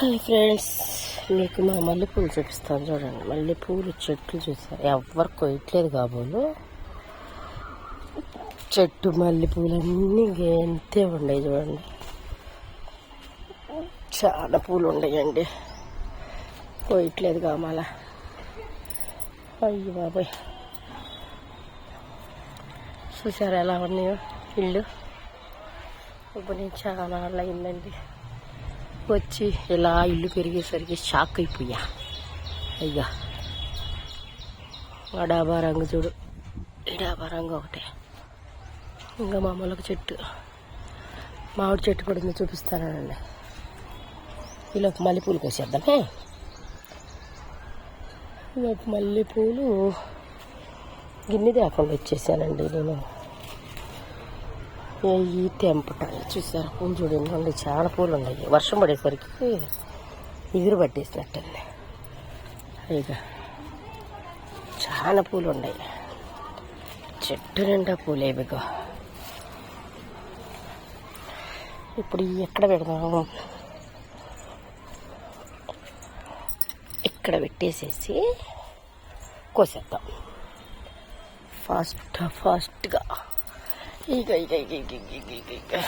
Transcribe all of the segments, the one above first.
Hi friends మీకు మా మల్లెపూలు చూపిస్తాను చూడండి. మల్లెపూలు చెట్లు చూసారు ఎవరు కొయ్యట్లేదు కాబోలు. చెట్టు మల్లెపూలు అన్నీ ఎంతే ఉన్నాయి చూడండి. చాలా పూలు ఉన్నాయండి. కొయ్యట్లేదు కామాల. అయ్యి బాబాయ్. చూసారు ఎలా ఉన్నాయో ఇల్లు? ఇప్పుడు నేను చాలా అయిందండి వచ్చి ఇలా ఇల్లు పెరిగేసరికి షాక్ అయిపోయా. అయ్యా. ఆ డాబా రంగు చూడు. ఈ డాబా రంగు ఒకటే. ఇంకా మామూలుగా చెట్టు. మామిడి చెట్టు కూడా ఉంది చూపిస్తానండి ఇలా మల్లెపూలు కోసేద్దామే ఇలా మల్లెపూలు గిన్నె తేకుండా వచ్చేసానండి నేను. ఈ తెంపటాలు చూసారు? పూలు చూడండి. ఉండి చాలా పూలు ఉన్నాయి. వర్షం పడేసరికి ఎగురు పట్టేసినట్టండి ఇక చాలా పూలు ఉన్నాయి. చెట్టు నిండా పూలే బిగో ఇప్పుడు ఎక్కడ పెడదాము? ఇక్కడ పెట్టేసేసి కోసేద్దాం. ఫాస్ట్ ఫాస్ట్గా ఇక ఇక ఇక ఇక ఇక ఇక ఇక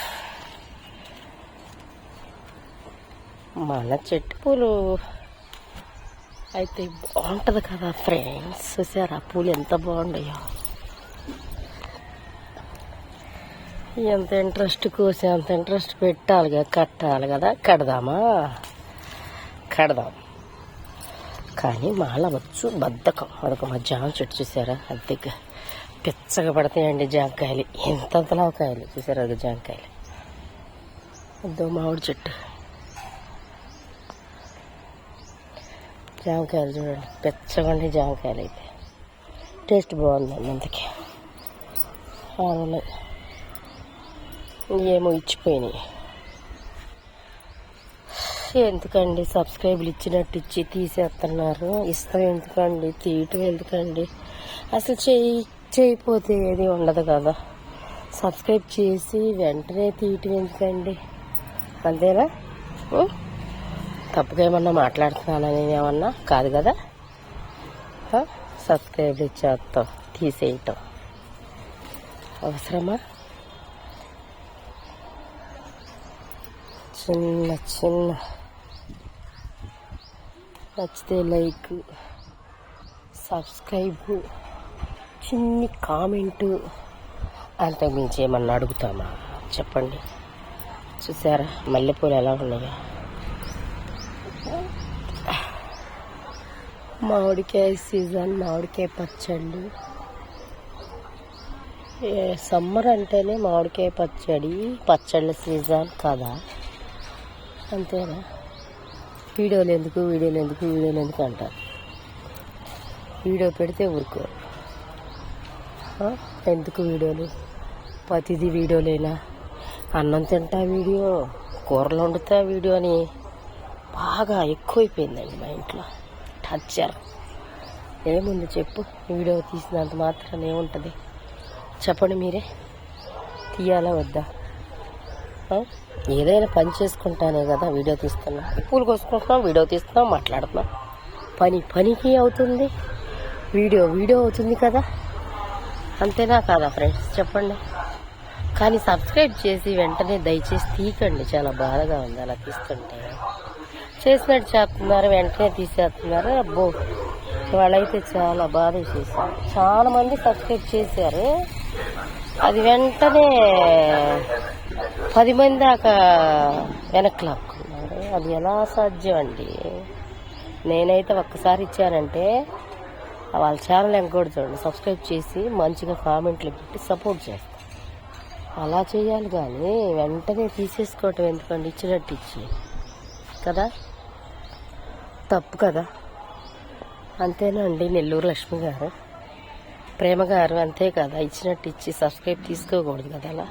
మన చెట్టు పూలు అయితే బాగుంటుంది కదా ఫ్రెండ్స్. చూసారా? పూలు ఎంత బాగుండయో. ఎంత ఇంట్రెస్ట్ కోసి అంత ఇంట్రెస్ట్ పెట్టాలిగా కట్టాలి కదా. కడదామా? కడదాం. కానీ మాల వచ్చు బద్ధకం. అదొక మా చెట్టు చూసారా? అద్దెగా పిచ్చగా పడతాయండి జాంకాయలు. ఎంతంతలా కాయలు? చూసారు అది జాంకాయలు? అదో మామిడి చెట్టు. జామకాయలు చూడండి. పెచ్చగండి జామకాయలు అయితే. టేస్ట్ బాగుందండి అందుకే. ఏమో ఇచ్చిపోయినాయి. ఎందుకండి సబ్స్క్రైబ్లు ఇచ్చినట్టు ఇచ్చి తీసేస్తున్నారు? ఇస్తాం ఎందుకండి? తీయటం ఎందుకండి? అసలు చేయి చేయకపోతే ఏది ఉండదు కదా. సబ్స్క్రైబ్ చేసి వెంటనే తీయటం ఎందుకండి అంతేనా తప్పుగా ఏమన్నా మాట్లాడుతున్నానని ఏమన్నా? కాదు కదా. సబ్స్క్రైబ్ చేస్తాం తీసేయటం. అవసరమా? చిన్న చిన్న. నచ్చితే లైక్ సబ్స్క్రైబ్. చిన్ని కామెంటు. అంతకు మించి ఏమన్నా అడుగుతామా? చెప్పండి. చూసారా? మల్లెపూలు ఎలా ఉన్నాయో? మామిడికాయ సీజన్ మామిడికాయ పచ్చళ్ళు సమ్మర్ అంటేనే మామిడికాయ పచ్చడి పచ్చళ్ళ సీజన్ కదా. అంతేనా? వీడియోలు ఎందుకు వీడియోలు ఎందుకు వీడియోలు ఎందుకు అంటారు. వీడియో పెడితే ఊరుకో. ఎందుకు వీడియోలు? ప్రతిదీ వీడియోలేనా? అన్నం తింటా వీడియో కూరలు వండుతా వీడియో అని బాగా ఎక్కువైపోయిందండి మా ఇంట్లో. టచ్చర్. ఏముంది చెప్పు? వీడియో తీసినంత మాత్రం ఏముంటుంది? చెప్పండి మీరే. తీయాలా వద్దా? ఏదైనా పని చేసుకుంటానే కదా వీడియో తీస్తున్నాం. పూలు కోసుకుంటున్నాం వీడియో తీస్తున్నాం మాట్లాడుతున్నాం. పని పనికి అవుతుంది. వీడియో వీడియో అవుతుంది కదా. అంతేనా కాదా ఫ్రెండ్స్ చెప్పండి. కానీ సబ్స్క్రైబ్ చేసి వెంటనే దయచేసి తీయకండి చాలా బాధగా ఉంది అలా తీస్తుంటే. చేసినట్టు చేస్తున్నారు వెంటనే తీసేస్తున్నారు. అబ్బో వాళ్ళైతే చాలా బాధ చేశారు. చాలా మంది సబ్స్క్రైబ్ చేశారు. అది వెంటనే పది మంది దాకా వెనక్కి లాక్కున్నారు. అది ఎలా సాధ్యం అండి? నేనైతే ఒక్కసారి ఇచ్చానంటే వాళ్ళ ఛానల్ ఎంకూడదు చూడండి. సబ్స్క్రైబ్ చేసి మంచిగా కామెంట్లు పెట్టి సపోర్ట్ చేస్తాను అలా చేయాలి కానీ వెంటనే తీసేసుకోవటం ఎందుకండి? ఇచ్చినట్టు ఇచ్చి. కదా? తప్పు కదా? అంతేనండి నెల్లూరు లక్ష్మి గారు? ప్రేమ గారు అంతే కదా. ఇచ్చినట్టు ఇచ్చి సబ్స్క్రైబ్ తీసుకోకూడదు కదా అలా?